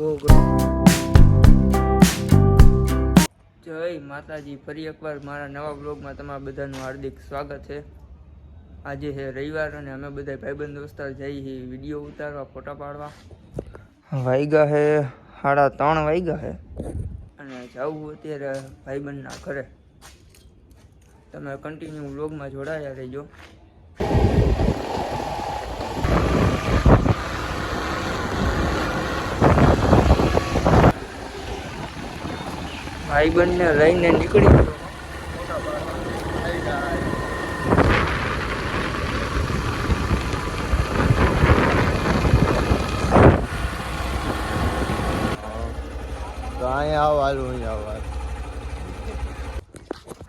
જય માતાજી. ફરી એકવાર મારા નવા બ્લોગમાં તમારા બધાનું હાર્દિક સ્વાગત છે. આજે છે રવિવાર અને અમે બધા ભાઈબંધ દોસ્તાર જઈ છીએ વીડિયો ઉતારવા ફોટા પાડવા. વાઈગા છે સાડા ત્રણ વાઈગા છે અને જવું અત્યારે ભાઈબંધના ઘરે. તમે કન્ટિન્યુ બ્લોગમાં જોડાયા રહેજો. ભાઈબંધને લઈને નીકળી ગયો. તો અહીંયા આવવાનું આવવાનું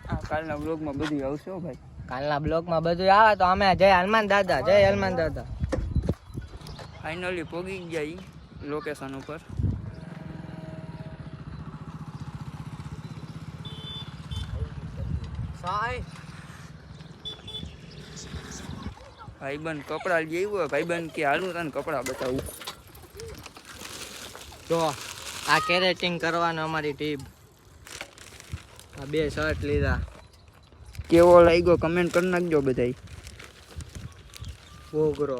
આ કાલના બ્લોગમાં બધું આવશે ભાઈ. કાલના બ્લોકમાં બધું આવે તો અમે જય હનુમાન દાદા જય હનુમાન દાદા. ફાઇનલી પોગી ગયા ઈ લોકેશન ઉપર. ભાઈબંધ કપડાં લઈ આવ્યો. ભાઈબંધ કે હાલું તને કપડાં બતાવું. જો આ કેરેટિંગ કરવાનું અમારી ટીમ. આ બે શર્ટ લીધા. કેવો લાગ્યો? કમેન્ટ કરી નાખજો બધાય. ઘોઘરો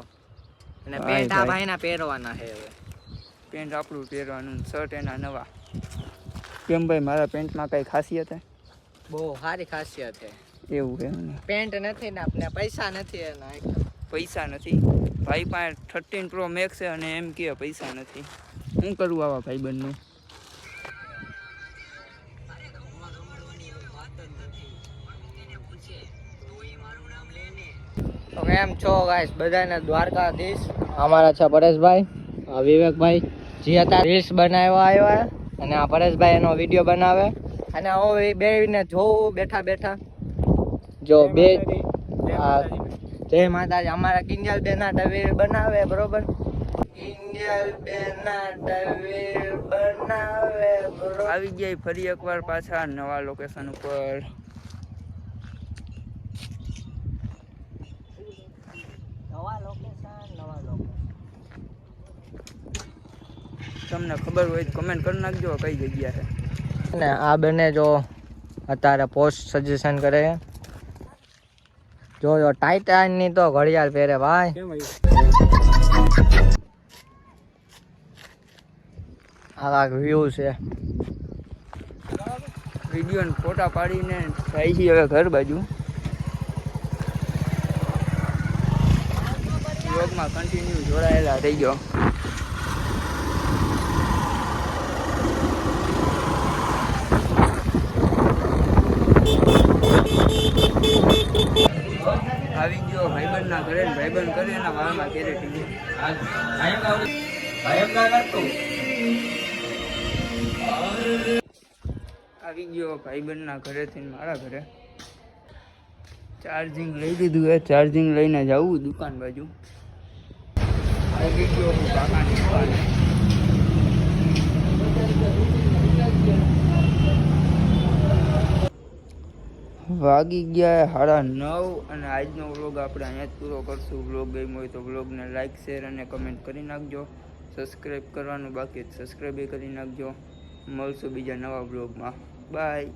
અને પેન્ટ આ ભાઈના પહેરવાના છે હવે. પેન્ટ આપણું પહેરવાનું શર્ટ એના નવા. કેમ ભાઈ મારા પેન્ટમાં કઈ ખાસિયત હે? બહુ સારી ખાસિયત છે. એવું એમ ને. પેન્ટ નથી ને આપણે પૈસા નથી એના પૈસા નથી. ભાઈ પાસે થર્ટીન પ્રો મેક્સ છે અને એમ કે પૈસા નથી. શું કરવું આવા ભાઈબંધનું? તો કેમ છો ગાઈસ બધાને દ્વારકાધીશ. અમારા છે પરેશભાઈ. વિવેકભાઈ. જે હતા રીલ્સ બનાવવા આવ્યા અને આ પરેશભાઈ એનો વીડિયો બનાવે. અને હવે બે બેને જોઉં બેઠા બેઠા જો બે જય માતાજી. અમારા કિંજલ બેના તસવીર બનાવે બરોબર? કિંજલ બેના તસવીર બનાવે બરોબર? આવી ગયા ફરી એકવાર પાછા નવા લોકેશન ઉપર. નવા નવા તમને ખબર હોય તો કમેન્ટ કરી નાખજો કઈ જગ્યા છે. ને આ બંને જો અત્યારે પોસ્ટ સજેશન કરે જો જો ટાઇટાનની તો ઘડિયાળ પહેરે ભાઈ. આવા? વ્યૂ છે. વીડિયો ને ફોટા પાડીને જાય છે હવે ઘર બાજુ. યોગમાં કન્ટિન્યુ જોડાયેલા થઈ ગયો આવી ગયો ભાઈબંધના ઘરે ને ભાઈબંધ વાળમાં કેરે આવી ગયો ભાઈબંધના ઘરેથી મારા ઘરે. ચાર્જિંગ લઈ લીધું એ ચાર્જિંગ લઈને જવું દુકાન બાજુ. આવી ગયો કાકાની દુકાને. વાગી ગયા સાડા નવ અને આજનો વ્લોગ આપણે અહીંયા જ પૂરો કરશું. વ્લોગ ગમ્યો હોય તો વ્લોગને લાઇક શેર અને કમેન્ટ કરી નાખજો. સબસ્ક્રાઈબ કરવાનું બાકી સબસ્ક્રાઈબ કરી નાખજો. મળશું બીજા નવા વ્લોગમાં. બાય.